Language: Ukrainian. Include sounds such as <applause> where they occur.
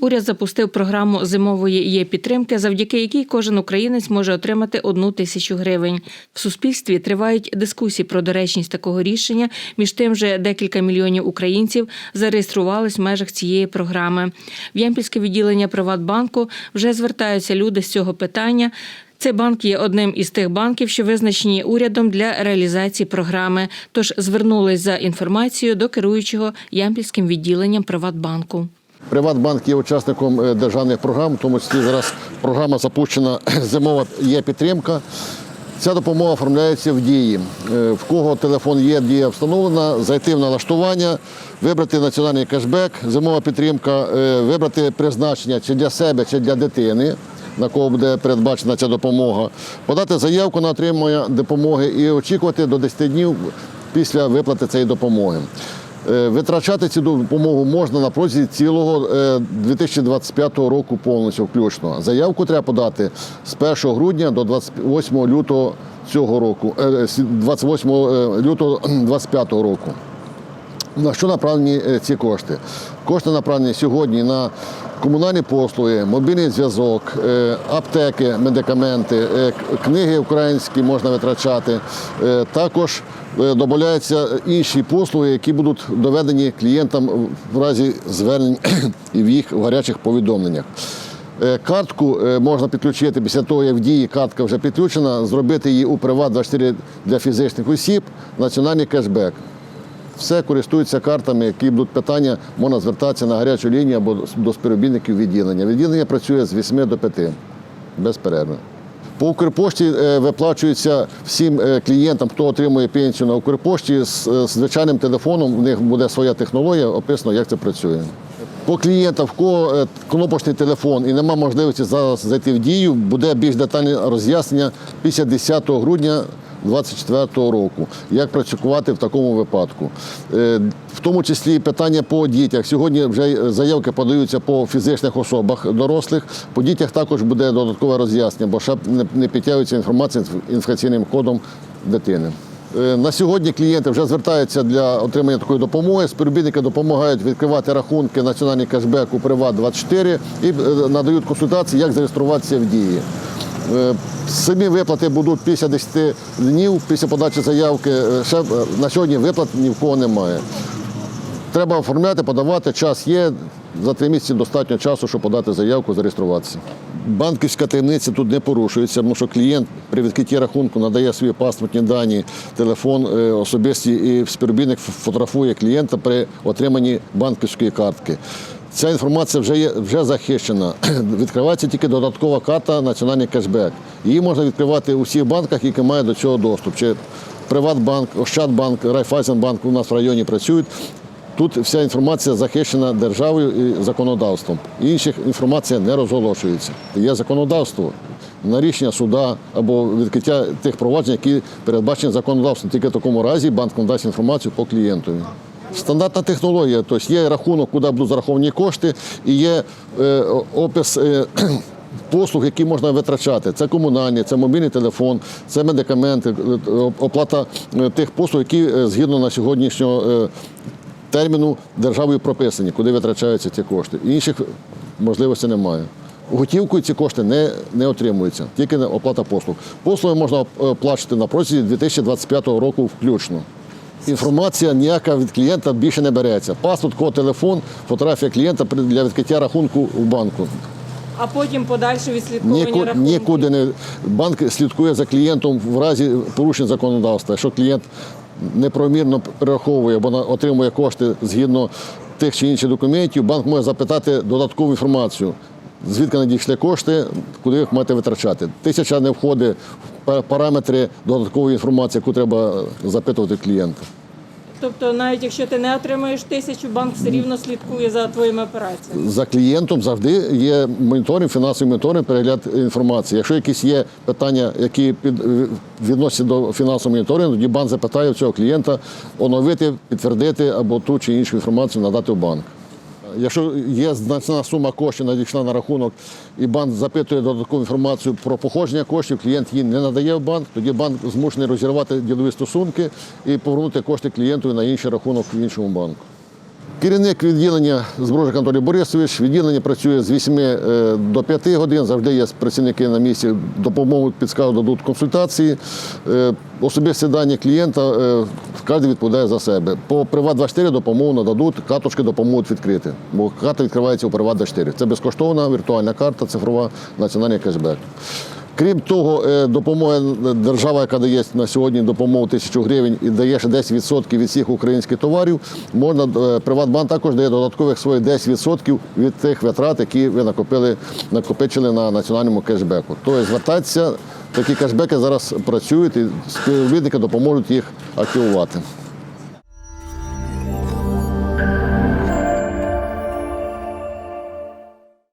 Уряд запустив програму зимової є підтримки, завдяки якій кожен українець може отримати одну тисячу гривень. В суспільстві тривають дискусії про доречність такого рішення. Між тим, вже декілька мільйонів українців зареєструвались в межах цієї програми. В Ямпільське відділення Приватбанку вже звертаються люди з цього питання. Цей банк є одним із тих банків, що визначені урядом для реалізації програми. Тож звернулись за інформацією до керуючого Ямпільським відділенням Приватбанку. Приватбанк є учасником е, державних програм, тому числі зараз програма запущена <clears throat> зимова є підтримка. Ця допомога оформляється в дії. Е, В кого телефон є, дія встановлена, зайти в налаштування, вибрати національний кешбек, зимова підтримка, е, вибрати призначення чи для себе, чи для дитини, на кого буде передбачена ця допомога, подати заявку на отримання допомоги і очікувати до 10 днів після виплати цієї допомоги. Е, Витрачати цю допомогу можна на протязі цілого е, 2025 року повністю включно. Заявку треба подати з 1 грудня до 28 лютого цього року, е, 28 лютого 2025 року. На що направлені е, ці кошти? Кошти направлені сьогодні на комунальні послуги, мобільний зв'язок, е, аптеки, медикаменти, е, книги українські можна витрачати. Також додаються інші послуги, які будуть доведені клієнтам в разі звернень <clears throat> і в їх гарячих повідомленнях. Картку можна підключити після того, як в дії картка вже підключена, зробити її у Приват24 для фізичних осіб, національний кешбек. Все користуються картами, які будуть питання, можна звертатися на гарячу лінію або до співробітників відділення. Відділення працює з 8 до 5 безперервно. По Укрпошті е, виплачується всім е, клієнтам, хто отримує пенсію на Укрпошті з е, звичайним телефоном. У них буде своя технологія, описано, як це працює. По клієнтам, в кого кнопочний телефон і нема можливості зараз зайти в дію, буде більш детальне роз'яснення після 10 грудня 2024 року, як працювати в такому випадку. Е, В тому числі питання по дітях. Сьогодні вже заявки подаються по фізичних особах дорослих. По дітях також буде додаткове роз'яснення, бо ще не- підтягується інформація інфекційним кодом дитини. Е, На сьогодні клієнти вже звертаються для отримання такої допомоги. Співробітники допомагають відкривати рахунки національний кешбек у Приват24 і е, надають консультації, як зареєструватися в дії. Е, Самі виплати будуть після 10 днів після подачі заявки. Е, Ще е, на сьогодні виплат ні в кого немає. Треба оформляти, подавати. Час є. За три місяці достатньо часу, щоб подати заявку, зареєструватися. Банківська таємниця тут не порушується, тому що клієнт при відкритті рахунку надає свої паспортні дані, телефон особисті і співробітник фотографує клієнта при отриманні банківської картки. Ця інформація вже є вже захищена. <clears throat> Відкривається тільки додаткова карта Національний кешбек. Її можна відкривати у всіх банках, які мають до цього доступ. Чи Приватбанк, Ощадбанк, Райфайзенбанк у нас в районі працюють. Тут вся інформація захищена державою і законодавством. Інших інформація не розголошується. Є законодавство на рішення суда або відкриття тих проваджень, які передбачені законодавством. Тільки в такому разі банк надасть інформацію по клієнтові. Стандартна технологія, тобто є рахунок, куди будуть зараховані кошти, і є е, опис. е, <clears throat> Послуг, які можна витрачати, це комунальні, це мобільний телефон, це медикаменти, е, оплата тих послуг, які згідно на сьогоднішнього терміну державою прописані, куди витрачаються ці кошти. Інших можливостей немає. Готівкою ці кошти не, не отримуються, тільки оплата послуг. Послуги можна оплачувати на протязі 2025 року включно. Інформація ніяка від клієнта більше не береться. Паспорт, код, телефон, фотографія клієнта для відкриття рахунку в банку. А потім подальше відслідковування Ніку, нікуди не банк слідкує за клієнтом в разі порушень законодавства. Якщо клієнт неправомірно перераховує або отримує кошти згідно тих чи інших документів, банк може запитати додаткову інформацію. Звідки надійшли кошти, куди їх маєте витрачати. Тисяча не входить параметри додаткової інформації, яку треба запитувати клієнта. Тобто, навіть якщо ти не отримаєш тисячу, банк все рівно слідкує за твоїми операціями. За клієнтом завжди є моніторинг, фінансовий моніторинг, перегляд інформації. Якщо якісь є питання, які під, відносяться до фінансового моніторингу, тоді банк запитає цього клієнта оновити, підтвердити або ту чи іншу інформацію надати в банк. Якщо є значна сума коштів, надійшла на рахунок, і банк запитує додаткову інформацію про походження коштів, клієнт її не надає в банк, тоді банк змушений розірвати ділові стосунки і повернути кошти клієнту на інший рахунок в іншому банку. Керівник відділення Зброжик Анатолій Борисович. Відділення працює з 8 е, до 5 годин. Завжди є працівники на місці, допоможуть, підскажуть, дадуть консультації. Е, Особисті дані клієнта е, кожен відповідає за себе. По Приват24 допомогу нададуть, карточки допоможуть відкрити. Бо карта відкривається у Приват24. Це безкоштовна віртуальна карта, цифрова національний кешбек. Крім того, е, допомога держава, яка дає на сьогодні допомогу тисячу гривень і дає ще 10% від всіх українських товарів, можна е, Приватбанк також дає додаткових своїх 10% від тих витрат, які ви накопили, накопичили на національному кешбеку. Тобто звертатися, такі кешбеки зараз працюють і співробітники допоможуть їх активувати.